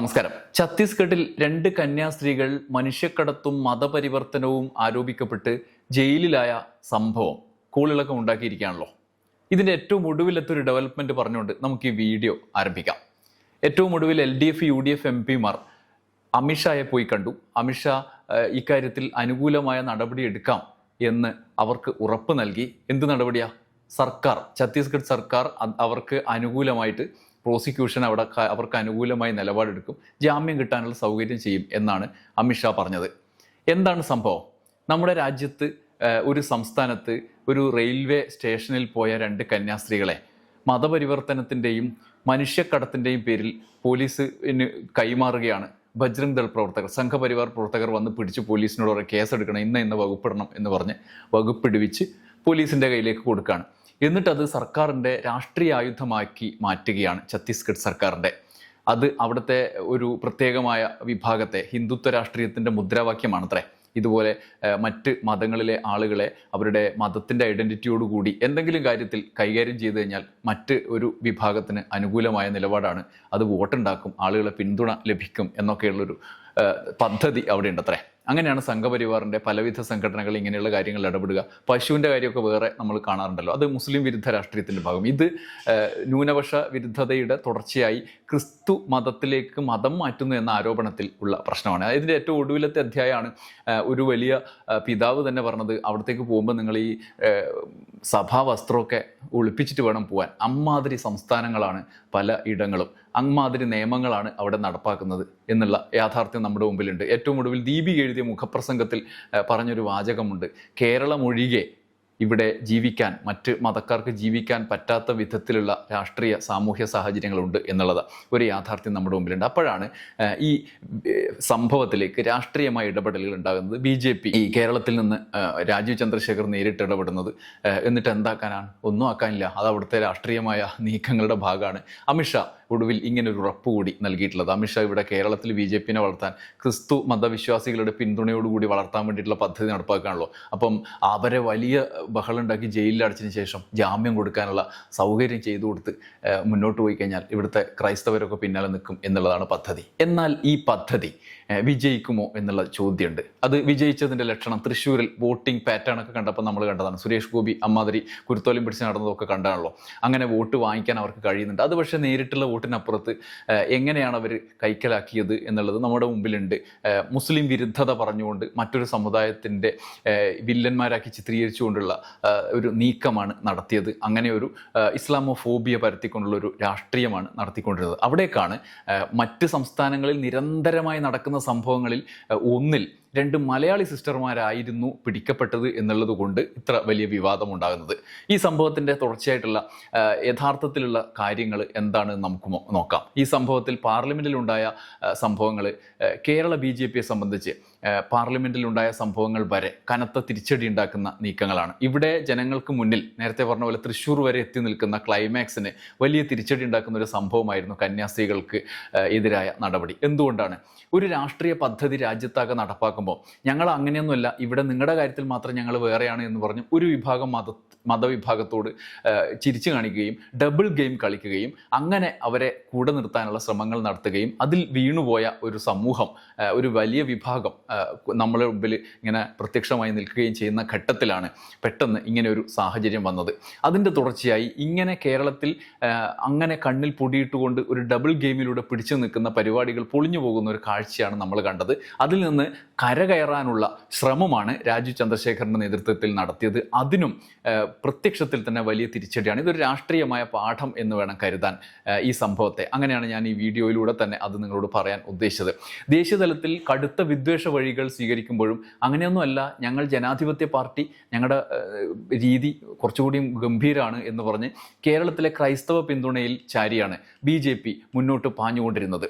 നമസ്കാരം. ഛത്തീസ്ഗഡിൽ രണ്ട് കന്യാസ്ത്രീകൾ മനുഷ്യക്കടത്തും മതപരിവർത്തനവും ആരോപിക്കപ്പെട്ട് ജയിലിലായ സംഭവം കൂളിളക്കം ഉണ്ടാക്കിയിരിക്കുകയാണല്ലോ. ഇതിന്റെ ഏറ്റവും ഒടുവിലത്തെ ഒരു ഡെവലപ്മെന്റ് പറഞ്ഞുകൊണ്ട് നമുക്ക് ഈ വീഡിയോ ആരംഭിക്കാം. ഏറ്റവും ഒടുവിൽ L D F U D F M പിമാർ അമിത്ഷായെ പോയി കണ്ടു. അമിത്ഷാ ഇക്കാര്യത്തിൽ അനുകൂലമായ നടപടി എടുക്കാം എന്ന് അവർക്ക് ഉറപ്പ് നൽകി. എന്ത് നടപടിയാ? സർക്കാർ ഛത്തീസ്ഗഡ് സർക്കാർ അവർക്ക് അനുകൂലമായിട്ട് പ്രോസിക്യൂഷൻ അവിടെ അവർക്ക് അനുകൂലമായി നിലപാടെടുക്കും. ജാമ്യം കിട്ടാനുള്ള സൗകര്യം ചെയ്യും എന്നാണ് അമിത്ഷാ പറഞ്ഞത്. എന്താണ് സംഭവം? നമ്മുടെ രാജ്യത്ത് ഒരു സംസ്ഥാനത്ത് ഒരു റെയിൽവേ സ്റ്റേഷനിൽ പോയ രണ്ട് കന്യാസ്ത്രീകളെ മതപരിവർത്തനത്തിന്റെയും മനുഷ്യക്കടത്തിന്റെയും പേരിൽ പോലീസിന് കൈമാറുകയാണ്. ബജ്രംഗ് ദൾ പ്രവർത്തകർ സംഘപരിവാർ പ്രവർത്തകർ വന്ന് പിടിച്ച് പോലീസിനോട് കേസെടുക്കണം ഇന്ന ഇന്ന് വകുപ്പിടണം എന്ന് പറഞ്ഞ് വകുപ്പിടിവിച്ച് പോലീസിന്റെ കയ്യിലേക്ക് കൊടുക്കുകയാണ് എന്നിട്ട് അത് സർക്കാരിന്റെ രാഷ്ട്രീയ ആയുധമാക്കി മാറ്റുകയാണ് ഛത്തീസ്ഗഡ് സർക്കാരിന്റെ. അത് അവിടുത്തെ ഒരു പ്രത്യേകമായ വിഭാഗത്തെ ഹിന്ദുത്വ രാഷ്ട്രീയത്തിന്റെ മുദ്രാവാക്യമാണത്രേ. ഇതുപോലെ മറ്റ് മതങ്ങളിലെ ആളുകളെ അവരുടെ മതത്തിന്റെ ഐഡന്റിറ്റിയോടുകൂടി എന്തെങ്കിലും കാര്യത്തിൽ കൈകാര്യം ചെയ്തു കഴിഞ്ഞാൽ മറ്റ് ഒരു വിഭാഗത്തിന് അനുകൂലമായ നിലപാടാണ്. അത് വോട്ടുണ്ടാക്കും ആളുകളെ പിന്തുണ ലഭിക്കും എന്നൊക്കെയുള്ളൊരു പദ്ധതി അവിടെ ഉണ്ടത്രേ അങ്ങനെയാണ് സംഘപരിവാറിന്റെ പലവിധ സംഘടനകൾ ഇങ്ങനെയുള്ള കാര്യങ്ങളിൽ ഇടപെടുക. പശുവിന്റെ കാര്യമൊക്കെ വേറെ നമ്മൾ കാണാറുണ്ടല്ലോ. അത് മുസ്ലിം വിരുദ്ധ രാഷ്ട്രീയത്തിന്റെ ഭാഗം. ഇത് ന്യൂനപക്ഷ വിരുദ്ധതയുടെ തുടർച്ചയായി ക്രിസ്തു മതത്തിലേക്ക് മതം മാറ്റുന്നു എന്ന ആരോപണത്തിൽ ഉള്ള പ്രശ്നമാണ്. ഇതിന്റെ ഏറ്റവും ഒടുവിലത്തെ അധ്യായമാണ് ഒരു വലിയ പിതാവ് തന്നെ പറഞ്ഞത് അവിടത്തേക്ക് പോകുമ്പോൾ നിങ്ങൾ ഈ സഭാവസ്ത്രമൊക്കെ സഭാ വസ്ത്രമൊക്കെ ഒളിപ്പിച്ചിട്ട് വേണം പോകാൻ അമ്മാതിരി സംസ്ഥാനങ്ങളാണ് പല ഇടങ്ങളും. അമ്മാതിരി നിയമങ്ങളാണ് അവിടെ നടപ്പാക്കുന്നത് എന്നുള്ള യാഥാർത്ഥ്യം നമ്മുടെ മുമ്പിലുണ്ട്. ഏറ്റവും ഒടുവിൽ ദീപി എഴുതിയ മുഖപ്രസംഗത്തിൽ പറഞ്ഞൊരു വാചകമുണ്ട്. കേരളം ഒഴികെ ഇവിടെ ജീവിക്കാൻ മറ്റ് മതക്കാർക്ക് ജീവിക്കാൻ പറ്റാത്ത വിധത്തിലുള്ള രാഷ്ട്രീയ സാമൂഹ്യ സാഹചര്യങ്ങളുണ്ട് എന്നുള്ളത് ഒരു യാഥാർത്ഥ്യം നമ്മുടെ മുമ്പിലുണ്ട്. അപ്പോഴാണ് ഈ സംഭവത്തിലേക്ക് രാഷ്ട്രീയമായ ഇടപെടലുകൾ ഉണ്ടാകുന്നത് ബി ജെ പി. ഈ കേരളത്തിൽ നിന്ന് രാജീവ് ചന്ദ്രശേഖർ നേരിട്ട് ഇടപെടുന്നത് എന്നിട്ട് എന്താക്കാനാണ്? ഒന്നും ആക്കാനില്ല. അത് അവിടുത്തെ രാഷ്ട്രീയമായ നീക്കങ്ങളുടെ ഭാഗമാണ്. അമിത്ഷാ ഒടുവിൽ ഇങ്ങനെ ഒരു ഉറപ്പ് കൂടി നൽകിയിട്ടുള്ളത്. അമിത്ഷാ ഇവിടെ കേരളത്തിൽ ബി ജെ പിനെ വളർത്താൻ ക്രിസ്തു മതവിശ്വാസികളുടെ പിന്തുണയോടുകൂടി വളർത്താൻ വേണ്ടിയിട്ടുള്ള പദ്ധതി നടപ്പാക്കാണല്ലോ. അപ്പം അവരെ വലിയ ബഹളം ഉണ്ടാക്കി ജയിലിൽ അടച്ചതിന് ശേഷം ജാമ്യം കൊടുക്കാനുള്ള സൗകര്യം ചെയ്തു കൊടുത്ത് മുന്നോട്ട് പോയി കഴിഞ്ഞാൽ ഇവിടുത്തെ ക്രൈസ്തവരൊക്കെ പിന്നാലെ നിൽക്കും എന്നുള്ളതാണ് പദ്ധതി. എന്നാൽ ഈ പദ്ധതി വിജയിക്കുമോ എന്നുള്ള ചോദ്യമുണ്ട്. അത് വിജയിച്ചതിന്റെ ലക്ഷണം തൃശ്ശൂരിൽ വോട്ടിംഗ് പാറ്റേൺ ഒക്കെ കണ്ടപ്പോൾ നമ്മൾ കണ്ടതാണ്. സുരേഷ് ഗോപി അമ്മാതിരി കുരുത്തോലും പിടിച്ച് നടന്നതൊക്കെ കണ്ടാണല്ലോ. അങ്ങനെ വോട്ട് വാങ്ങിക്കാൻ അവർക്ക് കഴിയുന്നുണ്ട്. അത് പക്ഷേ നേരിട്ടുള്ള വോട്ടിനപ്പുറത്ത് എങ്ങനെയാണ് അവർ കൈക്കലാക്കിയത് എന്നുള്ളത് നമ്മുടെ മുമ്പിലുണ്ട്. മുസ്ലിം വിരുദ്ധത പറഞ്ഞുകൊണ്ട് മറ്റൊരു സമുദായത്തിന്റെ വില്ലന്മാരാക്കി ചിത്രീകരിച്ചുകൊണ്ടുള്ള ഒരു നീക്കമാണ് നടത്തിയത്. അങ്ങനെ ഒരു ഇസ്ലാമോ ഫോബിയ പരത്തിക്കൊണ്ടുള്ള ഒരു രാഷ്ട്രീയമാണ് നടത്തിക്കൊണ്ടിരുന്നത്. അവിടേക്കാണ് മറ്റ് സംസ്ഥാനങ്ങളിൽ നിരന്തരമായി നടക്കുന്ന സംഭവങ്ങളിൽ ഒന്നിൽ രണ്ട് മലയാളി സിസ്റ്റർമാരായിരുന്നു പിടിക്കപ്പെട്ടത് എന്നുള്ളത് കൊണ്ട് ഇത്ര വലിയ വിവാദം ഉണ്ടാകുന്നത് ഈ സംഭവത്തിന്റെ തുടർച്ചയായിട്ടുള്ള യഥാർത്ഥത്തിലുള്ള കാര്യങ്ങൾ എന്താണ് നമുക്ക് നോക്കാം. ഈ സംഭവത്തിൽ പാർലമെന്റിലുണ്ടായ സംഭവങ്ങൾ കേരള ബി ജെ പിയെ സംബന്ധിച്ച് പാർലമെന്റിലുണ്ടായ സംഭവങ്ങൾ വരെ കനത്ത തിരിച്ചടി ഉണ്ടാക്കുന്ന നീക്കങ്ങളാണ്. ഇവിടെ ജനങ്ങൾക്ക് മുന്നിൽ നേരത്തെ പറഞ്ഞ പോലെ തൃശ്ശൂർ വരെ എത്തി നിൽക്കുന്ന ക്ലൈമാക്സിന് വലിയ തിരിച്ചടി ഉണ്ടാക്കുന്ന ഒരു സംഭവമായിരുന്നു കന്യാസ്ത്രീകൾക്ക് എതിരായ നടപടി. എന്തുകൊണ്ടാണ്? ഒരു രാഷ്ട്രീയ പദ്ധതി രാജ്യത്താകെ നടപ്പാക്കുമ്പോൾ ഞങ്ങൾ അങ്ങനെയൊന്നുമല്ല. ഇവിടെ നിങ്ങളുടെ കാര്യത്തിൽ മാത്രം ഞങ്ങൾ വേറെയാണ് എന്ന് പറഞ്ഞ് ഒരു വിഭാഗം മത മതവിഭാഗത്തോട് ചിരിച്ചു കാണിക്കുകയും ഡബിൾ ഗെയിം കളിക്കുകയും അങ്ങനെ അവരെ കൂടെ നിർത്താനുള്ള ശ്രമങ്ങൾ നടത്തുകയും അതിൽ വീണുപോയ ഒരു സമൂഹം ഒരു വലിയ വിഭാഗം നമ്മളെ മുമ്പിൽ ഇങ്ങനെ പ്രത്യക്ഷമായി നിൽക്കുകയും ചെയ്യുന്ന ഘട്ടത്തിലാണ് പെട്ടെന്ന് ഇങ്ങനെ ഒരു സാഹചര്യം വന്നത്. അതിന്റെ തുടർച്ചയായി ഇങ്ങനെ കേരളത്തിൽ അങ്ങനെ കണ്ണിൽ പൊടിയിട്ടുകൊണ്ട് ഒരു ഡബിൾ ഗെയിമിലൂടെ പിടിച്ചു നിൽക്കുന്ന പരിപാടികൾ പൊളിഞ്ഞു പോകുന്ന ഒരു കാഴ്ചയാണ് നമ്മൾ കണ്ടത്. അതിൽ നിന്ന് കരകയറാനുള്ള ശ്രമമാണ് രാജീവ് ചന്ദ്രശേഖരന്റെ നേതൃത്വത്തിൽ നടത്തിയത്. അതിനും പ്രത്യക്ഷത്തിൽ തന്നെ വലിയ തിരിച്ചടിയാണ്. ഇതൊരു രാഷ്ട്രീയമായ പാഠം എന്ന് വേണം കരുതാൻ ഈ സംഭവത്തെ. അങ്ങനെയാണ് ഞാൻ ഈ വീഡിയോയിലൂടെ തന്നെ അത് നിങ്ങളോട് പറയാൻ ഉദ്ദേശിച്ചത്. ദേശീയതലത്തിൽ കടുത്ത വിദ്വേഷ വഴികൾ സ്വീകരിക്കുമ്പോഴും അങ്ങനെയൊന്നുമല്ല ഞങ്ങൾ ജനാധിപത്യ പാർട്ടി ഞങ്ങളുടെ രീതി കുറച്ചുകൂടി ഗംഭീരമാണ് എന്ന് പറഞ്ഞ് കേരളത്തിലെ ക്രൈസ്തവ പിന്തുണയിൽ ചാരിയാണ് ബി മുന്നോട്ട് പാഞ്ഞുകൊണ്ടിരുന്നത്.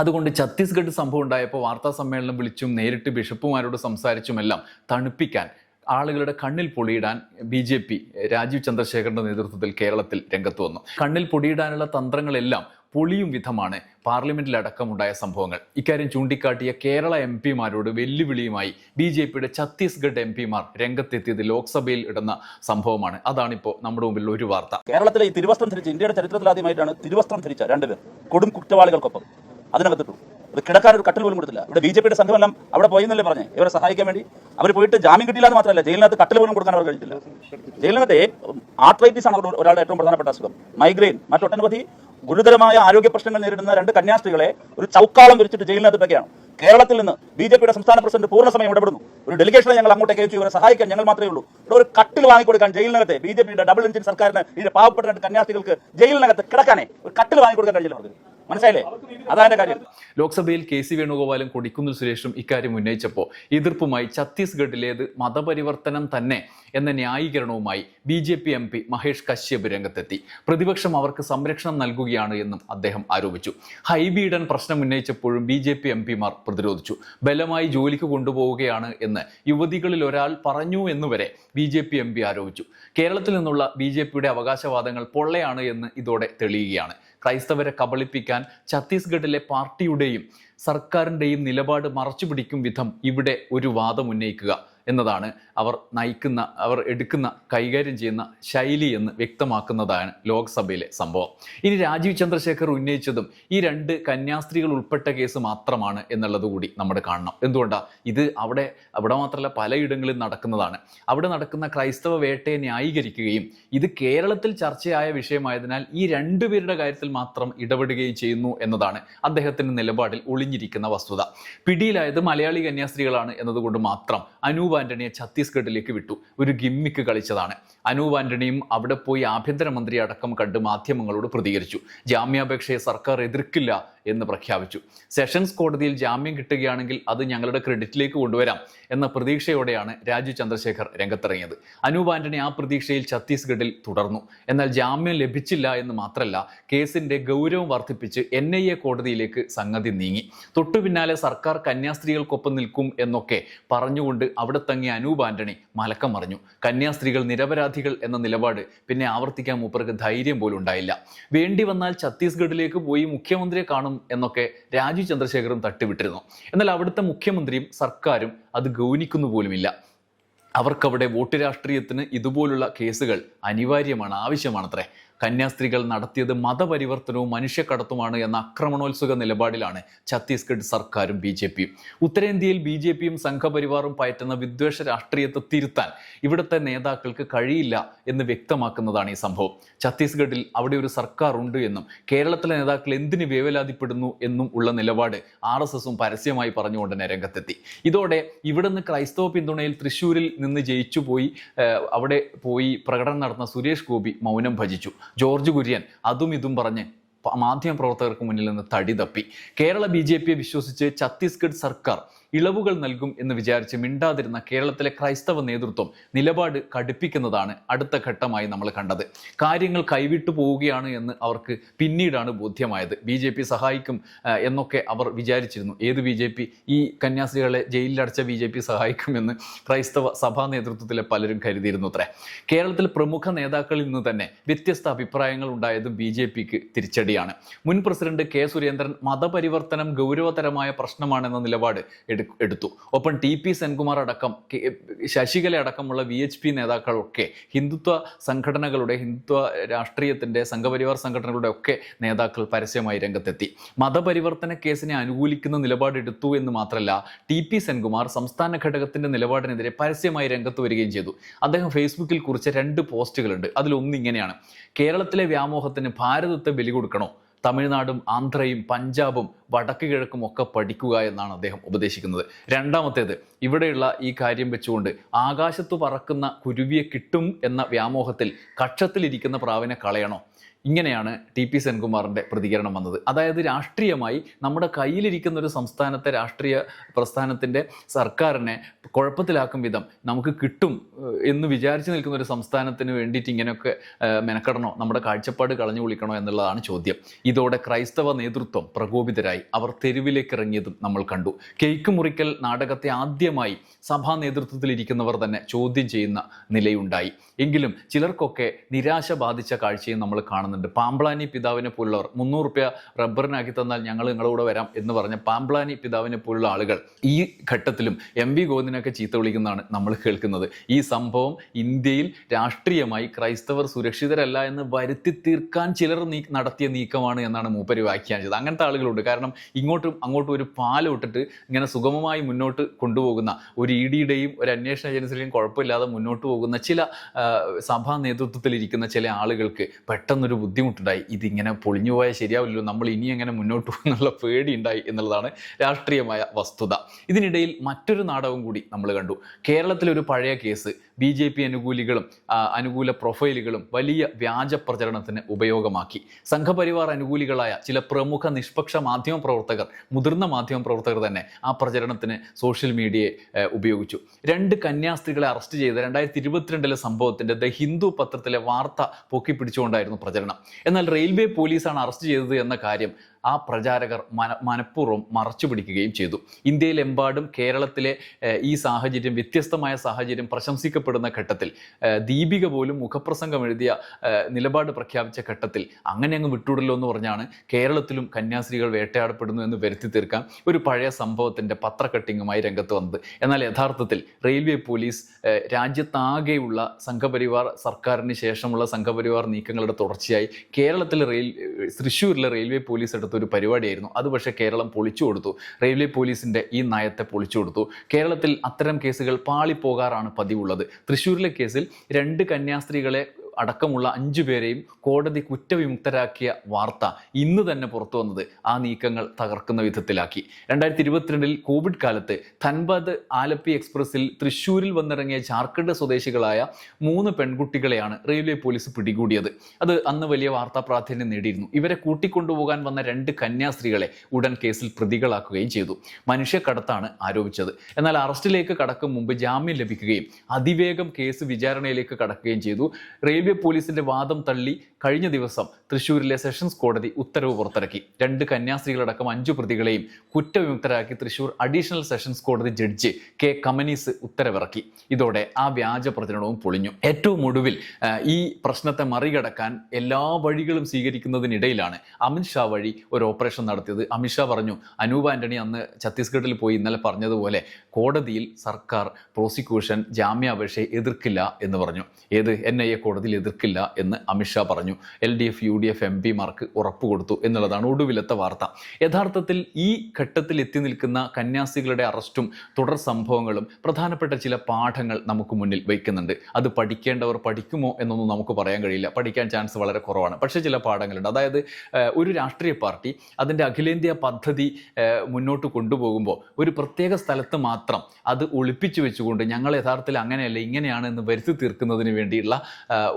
അതുകൊണ്ട് ഛത്തീസ്ഗഡ് സംഭവം ഉണ്ടായപ്പോൾ വാർത്താ സമ്മേളനം വിളിച്ചും നേരിട്ട് ബിഷപ്പുമാരോട് സംസാരിച്ചുമെല്ലാം തണുപ്പിക്കാൻ ആളുകളുടെ കണ്ണിൽ പൊടിയിടാൻ ബി ജെ പി രാജീവ് ചന്ദ്രശേഖരന്റെ നേതൃത്വത്തിൽ കേരളത്തിൽ രംഗത്ത് വന്നു. കണ്ണിൽ പൊടിയിടാനുള്ള തന്ത്രങ്ങളെല്ലാം പൊളിയും വിധമാണ് പാർലമെന്റിലടക്കമുണ്ടായ സംഭവങ്ങൾ. ഇക്കാര്യം ചൂണ്ടിക്കാട്ടിയ കേരള എം പിമാരോട് വെല്ലുവിളിയുമായി ബി ജെ പിയുടെ ഛത്തീസ്ഗഡ് എം പിമാർ രംഗത്തെത്തിയത് ലോക്സഭയിൽ ഇടുന്ന സംഭവമാണ്. അതാണിപ്പോൾ നമ്മുടെ മുമ്പിൽ ഒരു വാർത്ത. കേരളത്തിലെ ഈ തിരുവസ്ത്രം ധരിച്ച ഇന്ത്യയുടെ ചരിത്രത്തിലാദ്യമായിട്ടാണ് തിരുവസ്ത്രം ധരിച്ച രണ്ടുപേർ കൊടും കുറ്റവാളികൾക്കൊപ്പം. അതിനകത്തിട്ടു. അത് കിടക്കാൻ ഒരു കട്ടിൽ പോലും കൊടുത്തില്ല. ഇവിടെ ബി ജെ പിയുടെ സംഘമെല്ലാം അവിടെ പോയെന്നല്ലേ പറഞ്ഞേ? ഇവരെ സഹായിക്കാൻ വേണ്ടി. അവർ പോയിട്ട് ജാമ്യം കിട്ടിയില്ല എന്ന് മാത്രമല്ല ജയിലിനകത്ത് കട്ടിൽ പോലും കൊടുക്കാൻ അവർ കഴിഞ്ഞിട്ടില്ല. ജയിലിനകത്തെ ആർത്രൈറ്റിസ് ആണ് ഒരാളുടെ ഏറ്റവും പ്രധാനപ്പെട്ട അസുഖം. മൈഗ്രെയിൻ മറ്റൊട്ടനവധി ഗുരുതരമായ ആരോഗ്യ പ്രശ്നങ്ങൾ നേരിടുന്ന രണ്ട് കന്യാസ്ത്രീകളെ ഒരു ചൗക്കാളം വിരിച്ചിട്ട് ജയിലിനകത്തിട്ടൊക്കെയാണ്. കേരളത്തിൽ നിന്ന് ബി ജെ പിയുടെ സംസ്ഥാന പ്രസിഡന്റ് പൂർണസമയം ഇടപെടുന്നു. ഒരു ഡെലിഗേഷനെ ഞങ്ങൾ അങ്ങോട്ടേക്ക് അയച്ചു ഇവരെ സഹായിക്കാൻ ഞങ്ങൾ മാത്രമേ ഉള്ളൂ. ഇവിടെ ഒരു കട്ടിൽ വാങ്ങിക്കൊടുക്കാൻ ജയിലിനകത്തെ ബി ജെ പിയുടെ ഡബിൾ എഞ്ചിൻ സർക്കാരിന് ഇതിന്റെ പാവപ്പെട്ട രണ്ട് കന്യാസ്ത്രീകൾക്ക് ജയിലിനകത്ത് കിടക്കാനേ ഒരു കട്ടിൽ വാങ്ങിക്കൊടുക്കാൻ കഴിഞ്ഞില്ല അവർക്ക്. മനസ്സിലായില്ലേ? അതാണ് കാര്യം. ലോക്സഭയിൽ കെ സി വേണുഗോപാലും കൊടിക്കുന്നിൽ സുരേഷും ഇക്കാര്യം ഉന്നയിച്ചപ്പോൾ എതിർപ്പുമായി ഛത്തീസ്ഗഡിലേത് മതപരിവർത്തനം തന്നെ എന്ന ന്യായീകരണവുമായി B J P M P Mahesh Kashyap രംഗത്തെത്തി. പ്രതിപക്ഷം അവർക്ക് സംരക്ഷണം നൽകുകയാണ് എന്നും അദ്ദേഹം ആരോപിച്ചു. ഹൈബീഡൻ പ്രശ്നം ഉന്നയിച്ചപ്പോഴും ബി ജെ പി എം പിമാർ പ്രതിരോധിച്ചു. ബലമായി ജോലിക്ക് കൊണ്ടുപോവുകയാണ് എന്ന് യുവതികളിൽ ഒരാൾ പറഞ്ഞു എന്നുവരെ B J P M P ആരോപിച്ചു. കേരളത്തിൽ നിന്നുള്ള ബി ജെ പിയുടെ അവകാശവാദങ്ങൾ പൊള്ളയാണ് എന്ന് ഇതോടെ തെളിയുകയാണ്. ക്രൈസ്തവരെ കബളിപ്പിക്കാൻ ഛത്തീസ്ഗഡിലെ പാർട്ടിയുടെയും സർക്കാരിന്റെയും നിലപാട് മറച്ചുപിടിക്കും വിധം ഇവിടെ ഒരു വാദം ഉന്നയിക്കുക. എന്നതാണ് അവർ നയിക്കുന്ന അവർ എടുക്കുന്ന കൈകാര്യം ചെയ്യുന്ന ശൈലി എന്ന് വ്യക്തമാക്കുന്നതാണ് ലോക്സഭയിലെ സംഭവം. ഇനി രാജീവ് ചന്ദ്രശേഖർ ഉന്നയിച്ചതും ഈ രണ്ട് കന്യാസ്ത്രീകൾ ഉൾപ്പെട്ട കേസ് മാത്രമാണ് എന്നുള്ളത് കൂടി നമ്മൾ കാണണം. എന്തുകൊണ്ടാണ് ഇത് അവിടെ അവിടെ മാത്രമല്ല പലയിടങ്ങളിൽ നടക്കുന്നതാണ്. അവിടെ നടക്കുന്ന ക്രൈസ്തവ വേട്ടയെ ന്യായീകരിക്കുകയും ഇത് കേരളത്തിൽ ചർച്ചയായ വിഷയമായതിനാൽ ഈ രണ്ടുപേരുടെ കാര്യത്തിൽ മാത്രം ഇടപെടുകയും ചെയ്യുന്നു എന്നതാണ് അദ്ദേഹത്തിന്റെ നിലപാടിൽ ഒളിഞ്ഞിരിക്കുന്ന വസ്തുത. പിടിയിലായത് മലയാളി കന്യാസ്ത്രീകളാണ് എന്നതുകൊണ്ട് മാത്രം അനൂപ് ആന്റണിയെ ഛത്തീസ്ഗഡിലേക്ക് വിട്ടു. ഒരു ഗിമ്മിക്ക് കളിച്ചതാണ്. അനൂപ് ആന്റണിയും അവിടെ പോയി ആഭ്യന്തരമന്ത്രി അടക്കം കണ്ട് മാധ്യമങ്ങളോട് പ്രതികരിച്ചു. ജാമ്യാപേക്ഷയെ സർക്കാർ എതിർക്കില്ല എന്ന് പ്രഖ്യാപിച്ചു. സെഷൻസ് കോടതിയിൽ ജാമ്യം കിട്ടുകയാണെങ്കിൽ അത് ഞങ്ങളുടെ ക്രെഡിറ്റിലേക്ക് കൊണ്ടുവരാം എന്ന പ്രതീക്ഷയോടെയാണ് രാജു ചന്ദ്രശേഖർ രംഗത്തിറങ്ങിയത്. അനൂപ് ആന്റണി ആ പ്രതീക്ഷയിൽ ഛത്തീസ്ഗഡിൽ തുടർന്നു. എന്നാൽ ജാമ്യം ലഭിച്ചില്ല എന്ന് മാത്രമല്ല കേസിന്റെ ഗൗരവം വർദ്ധിപ്പിച്ച് എൻ ഐ എ കോടതിയിലേക്ക് സംഗതി നീങ്ങി. തൊട്ടു പിന്നാലെ സർക്കാർ കന്യാസ്ത്രീകൾക്കൊപ്പം നിൽക്കും എന്നൊക്കെ പറഞ്ഞുകൊണ്ട് അവിടെ തങ്ങിയ അനൂപ് ആന്റണി മലക്കം മറിഞ്ഞു. കന്യാസ്ത്രീകൾ നിരപരാധികൾ എന്ന നിലപാട് പിന്നെ ആവർത്തിക്കാൻ മൂപ്പർക്ക് ധൈര്യം പോലും ഉണ്ടായില്ല. വേണ്ടി വന്നാൽ ഛത്തീസ്ഗഡിലേക്ക് പോയി മുഖ്യമന്ത്രിയെ കാണും എന്നൊക്കെ രാജു ചന്ദ്രശേഖറും തട്ടിവിട്ടിരുന്നു. എന്നാൽ അവിടുത്തെ മുഖ്യമന്ത്രിയും സർക്കാരും അത് ഗൗനിക്കുന്നു പോലുമില്ല. അവർക്കവിടെ വോട്ട് രാഷ്ട്രീയത്തിന് ഇതുപോലുള്ള കേസുകൾ അനിവാര്യമാണ് ആവശ്യമാണത്രേ. കന്യാസ്ത്രീകൾ നടത്തിയത് മതപരിവർത്തനവും മനുഷ്യക്കടത്തുമാണ് എന്ന ആക്രമണോത്സുക നിലപാടിലാണ് ഛത്തീസ്ഗഡ് സർക്കാരും ബി ജെ പിയും ഉത്തരേന്ത്യയിൽ ബി ജെ പിയും സംഘപരിവാറും പയറ്റുന്ന വിദ്വേഷ രാഷ്ട്രീയത്തെ തിരുത്താൻ ഇവിടുത്തെ നേതാക്കൾക്ക് കഴിയില്ല എന്ന് വ്യക്തമാക്കുന്നതാണ് ഈ സംഭവം. ഛത്തീസ്ഗഡിൽ അവിടെ ഒരു സർക്കാർ ഉണ്ട് എന്നും കേരളത്തിലെ നേതാക്കൾ എന്തിന് വേവലാതിപ്പെടുന്നു എന്നും ഉള്ള നിലപാട് ആർ എസ് എസും പരസ്യമായി പറഞ്ഞുകൊണ്ട് തന്നെ രംഗത്തെത്തി. ഇതോടെ ഇവിടുന്ന് ക്രൈസ്തവ പിന്തുണയിൽ തൃശ്ശൂരിൽ നിന്ന് ജയിച്ചു പോയി അവിടെ പോയി പ്രകടനം നടന്ന സുരേഷ് ഗോപി മൗനം ഭജിച്ചു. ജോർജ് കുര്യൻ അതും ഇതും പറഞ്ഞ് മാധ്യമ മാധ്യമപ്രവർത്തകർക്ക് മുന്നിൽ നിന്ന് തടി തപ്പി. കേരള ബി ജെ പിയെ വിശ്വസിച്ച് ഛത്തീസ്ഗഡ് സർക്കാർ ഇളവുകൾ നൽകും എന്ന് വിചാരിച്ച് മിണ്ടാതിരുന്ന കേരളത്തിലെ ക്രൈസ്തവ നേതൃത്വം നിലപാട് കടുപ്പിക്കുന്നതാണ് അടുത്ത ഘട്ടമായി നമ്മൾ കണ്ടത്. കാര്യങ്ങൾ കൈവിട്ടു പോവുകയാണ് എന്ന് അവർക്ക് പിന്നീടാണ് ബോധ്യമായത്. ബി ജെ പി സഹായിക്കും എന്നൊക്കെ അവർ വിചാരിച്ചിരുന്നു. ഏത് ബി ജെ പി? ഈ കന്യാസ്ത്രീകളെ ജയിലിലടച്ച ബി ജെ പി സഹായിക്കുമെന്ന് ക്രൈസ്തവ സഭാ നേതൃത്വത്തിലെ പലരും കരുതിയിരുന്നു അത്രേ കേരളത്തിൽ പ്രമുഖ നേതാക്കളിൽ നിന്ന് തന്നെ വ്യത്യസ്ത അഭിപ്രായങ്ങൾ ഉണ്ടായതും ബി ജെ പിക്ക് തിരിച്ചടിയാണ്. മുൻ പ്രസിഡന്റ് കെ സുരേന്ദ്രൻ മതപരിവർത്തനം ഗൗരവതരമായ പ്രശ്നമാണെന്ന നിലപാട് എടുത്തു. ഒപ്പം ടി പി സെൻകുമാർ അടക്കം ശശികല അടക്കമുള്ള വി എച്ച് പി നേതാക്കളൊക്കെ ഹിന്ദുത്വ സംഘടനകളുടെ ഹിന്ദുത്വ രാഷ്ട്രീയത്തിന്റെ സംഘപരിവാർ സംഘടനകളുടെ ഒക്കെ നേതാക്കൾ പരസ്യമായി രംഗത്തെത്തി. മതപരിവർത്തന കേസിനെ അനുകൂലിക്കുന്ന നിലപാടെടുത്തു എന്ന് മാത്രമല്ല ടി പി സെൻകുമാർ സംസ്ഥാന ഘടകത്തിന്റെ നിലപാടിനെതിരെ പരസ്യമായി രംഗത്ത് വരികയും ചെയ്തു. അദ്ദേഹം ഫേസ്ബുക്കിൽ കുറിച്ച രണ്ട് പോസ്റ്റുകളുണ്ട്. അതിലൊന്നിങ്ങനെയാണ്. കേരളത്തിലെ വ്യാമോഹത്തിന് ഭാരതത്തെ ബലി കൊടുക്കണോ? തമിഴ്നാടും ആന്ധ്രയും പഞ്ചാബും വടക്ക് കിഴക്കും ഒക്കെ പഠിക്കുക എന്നാണ് അദ്ദേഹം ഉപദേശിക്കുന്നത്. രണ്ടാമത്തേത് ഇവിടെയുള്ള ഈ കാര്യം വെച്ചുകൊണ്ട് ആകാശത്ത് പറക്കുന്ന കുരുവിയെ കിട്ടും എന്ന വ്യാമോഹത്തിൽ കക്ഷത്തിലിരിക്കുന്ന പ്രാവിനെ കളയണോ? ഇങ്ങനെയാണ് ടി പി സെൻകുമാറിന്റെ പ്രതികരണം വന്നത്. അതായത് രാഷ്ട്രീയമായി നമ്മുടെ കയ്യിലിരിക്കുന്ന ഒരു സംസ്ഥാനത്തെ രാഷ്ട്രീയ പ്രസ്ഥാനത്തിന്റെ സർക്കാരിനെ കുഴപ്പത്തിലാക്കും വിധം നമുക്ക് കിട്ടും എന്ന് വിചാരിച്ചു നിൽക്കുന്ന ഒരു സംസ്ഥാനത്തിന് വേണ്ടിയിട്ട് ഇങ്ങനെയൊക്കെ മെനക്കെടണോ? നമ്മുടെ കാഴ്ചപ്പാട് കളഞ്ഞു വിളിക്കണോ എന്നുള്ളതാണ് ചോദ്യം. ഇതോടെ ക്രൈസ്തവ നേതൃത്വം പ്രകോപിതരായി അവർ തെരുവിലേക്ക് ഇറങ്ങിയതും നമ്മൾ കണ്ടു. കേക്ക് മുറിക്കൽ നാടകത്തെ ആദ്യമായി സഭാ നേതൃത്വത്തിലിരിക്കുന്നവർ തന്നെ ചോദ്യം ചെയ്യുന്ന നിലയുണ്ടായി. എങ്കിലും ചിലർക്കൊക്കെ നിരാശ ബാധിച്ച കാഴ്ചയും നമ്മൾ കാണുന്നുണ്ട്. കാണുന്നുണ്ട് പാമ്പ്ലാനി പിതാവിനെ പോലുള്ളവർ മുന്നൂറ് റുപ്യ റബ്ബറിനാക്കി തന്നാൽ ഞങ്ങൾ നിങ്ങളുടെ കൂടെ വരാം എന്ന് പറഞ്ഞ പാമ്പ്ലാനി പിതാവിനെ പോലുള്ള ആളുകൾ ഈ ഘട്ടത്തിലും എം വി ഗോവിന്ദനൊക്കെ ചീത്ത വിളിക്കുന്നതാണ് നമ്മൾ കേൾക്കുന്നത്. ഈ സംഭവം ഇന്ത്യയിൽ രാഷ്ട്രീയമായി ക്രൈസ്തവർ സുരക്ഷിതരല്ല എന്ന് വരുത്തി തീർക്കാൻ ചിലർ നീ നടത്തിയ നീക്കമാണ് എന്നാണ് മൂപ്പര് വ്യാഖ്യാനിച്ചത് അങ്ങനത്തെ ആളുകളുണ്ട്. കാരണം ഇങ്ങോട്ടും അങ്ങോട്ടും ഒരു പാലം ഇട്ടിട്ട് ഇങ്ങനെ സുഗമമായി മുന്നോട്ട് കൊണ്ടുപോകുന്ന ഒരു ഇ ഡിയുടെയും ഒരു അന്വേഷണ ഏജൻസിയുടെയും കുഴപ്പമില്ലാതെ മുന്നോട്ട് പോകുന്ന ചില സഭാ നേതൃത്വത്തിലിരിക്കുന്ന ചില ആളുകൾക്ക് പെട്ടെന്നൊരു ബുദ്ധിമുട്ടുണ്ടായി. ഇതിങ്ങനെ പൊളിഞ്ഞു പോയാൽ ശരിയാവില്ലല്ലോ. നമ്മൾ ഇനി എങ്ങനെ മുന്നോട്ട് പോകുന്നുള്ള പേടി ഉണ്ടായി എന്നുള്ളതാണ് രാഷ്ട്രീയമായ വസ്തുത. ഇതിനിടയിൽ മറ്റൊരു നാടകം കൂടി നമ്മൾ കണ്ടു. കേരളത്തിലൊരു പഴയ കേസ് ബി ജെ പി അനുകൂലികളും അനുകൂല പ്രൊഫൈലുകളും വലിയ വ്യാജ പ്രചരണത്തിന് ഉപയോഗമാക്കി. സംഘപരിവാർ അനുകൂലികളായ ചില പ്രമുഖ നിഷ്പക്ഷ മാധ്യമ പ്രവർത്തകർ മുതിർന്ന മാധ്യമ പ്രവർത്തകർ തന്നെ ആ പ്രചരണത്തിന് സോഷ്യൽ മീഡിയയെ ഉപയോഗിച്ചു. രണ്ട് കന്യാസ്ത്രീകളെ അറസ്റ്റ് ചെയ്ത രണ്ടായിരത്തി ഇരുപത്തിരണ്ടിലെ സംഭവത്തിന്റെ ദ ഹിന്ദു പത്രത്തിലെ വാർത്ത പൊക്കിപ്പിടിച്ചുകൊണ്ടായിരുന്നു പ്രചരണം. എന്നാൽ റെയിൽവേ പോലീസാണ് അറസ്റ്റ് ചെയ്തത് എന്ന കാര്യം ആ പ്രചാരകർ മന മനഃപൂർവം മറച്ചു പിടിക്കുകയും ചെയ്തു. ഇന്ത്യയിലെമ്പാടും കേരളത്തിലെ ഈ സാഹചര്യം വ്യത്യസ്തമായ സാഹചര്യം പ്രശംസിക്കപ്പെടുന്ന ഘട്ടത്തിൽ ദീപിക പോലും മുഖപ്രസംഗം എഴുതിയ നിലപാട് പ്രഖ്യാപിച്ച ഘട്ടത്തിൽ അങ്ങനെ അങ്ങ് വിട്ടുവിടല്ലോ എന്ന് പറഞ്ഞാണ് കേരളത്തിലും കന്യാസ്ത്രീകൾ വേട്ടയാടപ്പെടുന്നു എന്ന് വരുത്തി തീർക്കാൻ ഒരു പഴയ സംഭവത്തിന്റെ പത്രക്കട്ടിങ്ങുമായി രംഗത്ത് വന്നത്. എന്നാൽ യഥാർത്ഥത്തിൽ റെയിൽവേ പോലീസ് രാജ്യത്താകെയുള്ള സംഘപരിവാർ സർക്കാരിന് ശേഷമുള്ള സംഘപരിവാർ നീക്കങ്ങളുടെ തുടർച്ചയായി കേരളത്തിലെ റെയിൽ തൃശ്ശൂരിലെ റെയിൽവേ പോലീസ് എടുത്ത ഒരു പരിപാടിയായിരുന്നു. അത് പക്ഷേ കേരളം പൊളിച്ചു കൊടുത്തു. റെയിൽവേ പോലീസിന്റെ ഈ നയത്തെ പൊളിച്ചു കൊടുത്തു. കേരളത്തിൽ അത്തരം കേസുകൾ പാളിപ്പോകാറാണ് പതിവുള്ളത്. തൃശ്ശൂരിലെ കേസിൽ രണ്ട് കന്യാസ്ത്രീകളെ അടക്കമുള്ള അഞ്ചു പേരെയും കോടതി കുറ്റവിമുക്തരാക്കിയ വാർത്ത ഇന്ന് തന്നെ പുറത്തു വന്നത് ആ നീക്കങ്ങൾ തകർക്കുന്ന വിധത്തിലാക്കി. രണ്ടായിരത്തി ഇരുപത്തിരണ്ടിൽ കോവിഡ് കാലത്ത് ധൻബാദ് ആലപ്പി എക്സ്പ്രസിൽ തൃശൂരിൽ വന്നിറങ്ങിയ ജാർഖണ്ഡ് സ്വദേശികളായ മൂന്ന് പെൺകുട്ടികളെയാണ് റെയിൽവേ പോലീസ് പിടികൂടിയത്. അത് അന്ന് വലിയ വാർത്താ പ്രാധാന്യം നേടിയിരുന്നു. ഇവരെ കൂട്ടിക്കൊണ്ടുപോകാൻ വന്ന രണ്ട് കന്യാസ്ത്രീകളെ ഉടൻ കേസിൽ പ്രതികളാക്കുകയും ചെയ്തു. മനുഷ്യക്കടത്താണ് ആരോപിച്ചത്. എന്നാൽ അറസ്റ്റിലേക്ക് കടക്കും മുമ്പ് ജാമ്യം ലഭിക്കുകയും അതിവേഗം കേസ് വിചാരണയിലേക്ക് കടക്കുകയും ചെയ്തു. റെയിൽവേ പോലീസിന്റെ വാദം തള്ളി കഴിഞ്ഞ ദിവസം തൃശൂരിലെ സെഷൻസ് കോടതി ഉത്തരവ് പുറത്തിറക്കി. രണ്ട് കന്യാസ്ത്രീകളടക്കം അഞ്ചു പ്രതികളെയും കുറ്റവിമുക്തരാക്കി തൃശൂർ അഡീഷണൽ സെഷൻസ് കോടതി ജഡ്ജ് കെ കമനീസ് ഉത്തരവിറക്കി. ഇതോടെ ആ വ്യാജ പ്രചരണവും പൊളിഞ്ഞു. ഏറ്റവും ഒടുവിൽ ഈ പ്രശ്നത്തെ മറികടക്കാൻ എല്ലാ വഴികളും സ്വീകരിക്കുന്നതിനിടയിലാണ് അമിത്ഷാ വഴി ഒരു ഓപ്പറേഷൻ നടത്തിയത്. അമിത്ഷാ പറഞ്ഞു അനൂപ് ആന്റണി അന്ന് ഛത്തീസ്ഗഡിൽ പോയി ഇന്നലെ പറഞ്ഞതുപോലെ കോടതിയിൽ സർക്കാർ പ്രോസിക്യൂഷൻ ജാമ്യാപേക്ഷയെ എതിർക്കില്ല എന്ന് പറഞ്ഞു. ഏത് എൻ ഐ എ കോടതിയിൽ എതിർക്കില്ല എന്ന് അമിത്ഷാ പറഞ്ഞു. L D F U D F M പിമാർക്ക് ഉറപ്പ് കൊടുത്തു എന്നുള്ളതാണ് ഒടുവിലത്തെ വാർത്ത. യഥാർത്ഥത്തിൽ ഈ ഘട്ടത്തിൽ എത്തി നിൽക്കുന്ന കന്യാസികളുടെ അറസ്റ്റും തുടർ സംഭവങ്ങളും പ്രധാനപ്പെട്ട ചില പാഠങ്ങൾ നമുക്ക് മുന്നിൽ വയ്ക്കുന്നുണ്ട്. അത് പഠിക്കേണ്ടവർ പഠിക്കുമോ എന്നൊന്നും നമുക്ക് പറയാൻ കഴിയില്ല. പഠിക്കാൻ ചാൻസ് വളരെ കുറവാണ്. പക്ഷേ ചില പാഠങ്ങളുണ്ട്. അതായത് ഒരു രാഷ്ട്രീയ പാർട്ടി അതിന്റെ അഖിലേന്ത്യാ പദ്ധതി മുന്നോട്ട് കൊണ്ടുപോകുമ്പോൾ ഒരു പ്രത്യേക സ്ഥലത്ത് മാത്രം അത് ഒളിപ്പിച്ചു വെച്ചുകൊണ്ട് ഞങ്ങൾ യഥാർത്ഥത്തിൽ അങ്ങനെയല്ല ഇങ്ങനെയാണ് എന്ന് വരുത്തി തീർക്കുന്നതിന് വേണ്ടിയുള്ള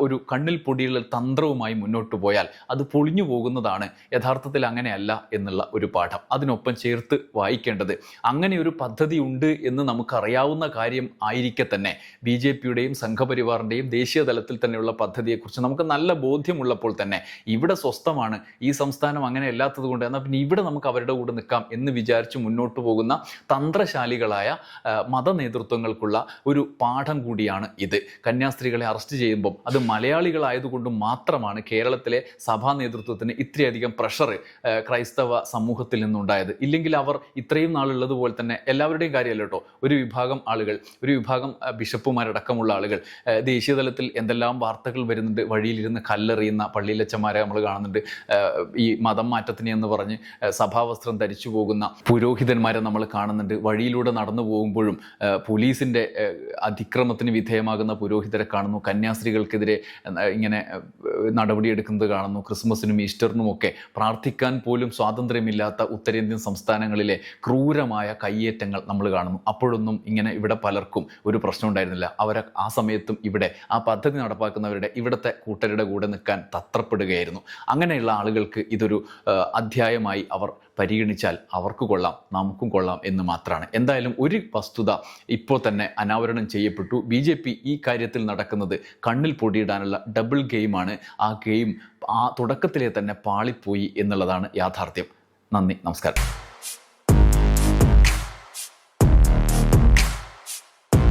ഒരു കണ്ണിൽ പൊടിയുള്ള തന്ത്രവുമായി മുന്നോട്ട് പോയാൽ അത് പൊളിഞ്ഞു പോകുന്നതാണ് യഥാർത്ഥത്തിൽ അങ്ങനെയല്ല എന്നുള്ള ഒരു പാഠം. അതിനൊപ്പം ചേർത്ത് വായിക്കേണ്ടത് അങ്ങനെ ഒരു പദ്ധതി ഉണ്ട് എന്ന് നമുക്കറിയാവുന്ന കാര്യം ആയിരിക്കെ തന്നെ. ബി ജെ പിയുടെയും സംഘപരിവാറിന്റെയും ദേശീയ തലത്തിൽ തന്നെയുള്ള പദ്ധതിയെക്കുറിച്ച് നമുക്ക് നല്ല ബോധ്യമുള്ളപ്പോൾ തന്നെ ഇവിടെ സ്വസ്ഥമാണ് ഈ സംസ്ഥാനം അങ്ങനെ അല്ലാത്തത് കൊണ്ട് എന്നാൽ പിന്നെ ഇവിടെ നമുക്ക് അവരുടെ കൂടെ നിൽക്കാം എന്ന് വിചാരിച്ച് മുന്നോട്ട് പോകുന്ന തന്ത്രശാലികളായ മത നേതൃത്വങ്ങൾക്കുള്ള ഒരു പാഠം കൂടിയാണ് ഇത്. കന്യാസ്ത്രീകളെ അറസ്റ്റ് ചെയ്യുമ്പം അത് മലയാളികളായതുകൊണ്ട് മാത്രമാണ് കേരളത്തിലെ സഭാ നേതൃത്വത്തിന് ഇത്രയധികം പ്രഷർ ക്രൈസ്തവ സമൂഹത്തിൽ നിന്നുണ്ടായത്. ഇല്ലെങ്കിൽ അവർ ഇത്രയും നാളുള്ളതുപോലെ തന്നെ എല്ലാവരുടെയും കാര്യമല്ല ഒരു വിഭാഗം ആളുകൾ ഒരു വിഭാഗം ബിഷപ്പുമാരടക്കമുള്ള ആളുകൾ ദേശീയ തലത്തിൽ എന്തെല്ലാം വാർത്തകൾ വരുന്നുണ്ട് വഴിയിലിരുന്ന് കല്ലെറിയുന്ന പള്ളിയിലച്ചന്മാരെ നമ്മൾ കാണുന്നുണ്ട് ഈ മതം മാറ്റത്തിന് എന്ന് പറഞ്ഞ് സഭാവസ്ത്രം ധരിച്ചു പോകുന്ന പുരോഹിതന്മാരെ നമ്മൾ കാണുന്നുണ്ട്. വഴിയിലൂടെ നടന്നു പോകുമ്പോഴും പോലീസിന്റെ അതിക്രമത്തിന് വിധേയമാകുന്ന പുരോഹിതരെ കാണുന്നു. കന്യാസ്ത്രീകൾക്കെതിരെ ഇങ്ങനെ നടപടിയെടുക്കുന്നത് കാണുന്നു. ക്രിസ്മസിനും ഈസ്റ്ററിനും ഒക്കെ പ്രാർത്ഥിക്കാൻ പോലും സ്വാതന്ത്ര്യമില്ലാത്ത ഉത്തരേന്ത്യൻ സംസ്ഥാനങ്ങളിലെ ക്രൂരമായ കയ്യേറ്റങ്ങൾ നമ്മൾ കാണുന്നു. അപ്പോഴൊന്നും ഇങ്ങനെ ഇവിടെ പലർക്കും ഒരു പ്രശ്നം ഉണ്ടായിരുന്നില്ല അവരെ ആ സമയത്തും ഇവിടെ ആ പദ്ധതി നടപ്പാക്കുന്നവരുടെ ഇവിടുത്തെ കൂട്ടരുടെ കൂടെ നിൽക്കാൻ തത്രപ്പെടുകയായിരുന്നു. അങ്ങനെയുള്ള ആളുകൾക്ക് ഇതൊരു അധ്യായമായി അവർ പരിഗണിച്ചാൽ അവർക്ക് കൊള്ളാം നമുക്കും കൊള്ളാം എന്ന് മാത്രമാണ്. എന്തായാലും ഒരു വസ്തുത ഇപ്പോൾ തന്നെ അനാവരണം ചെയ്യപ്പെട്ടു. ബി ഈ കാര്യത്തിൽ നടക്കുന്നത് കണ്ണിൽ പൊടിയിടാനുള്ള ഡബിൾ ഗെയിമാണ് ആ ഗെയിം ആ തുടക്കത്തിലെ തന്നെ പാളിപ്പോയി എന്നുള്ളതാണ് യാഥാർത്ഥ്യം. നന്ദി നമസ്കാരം.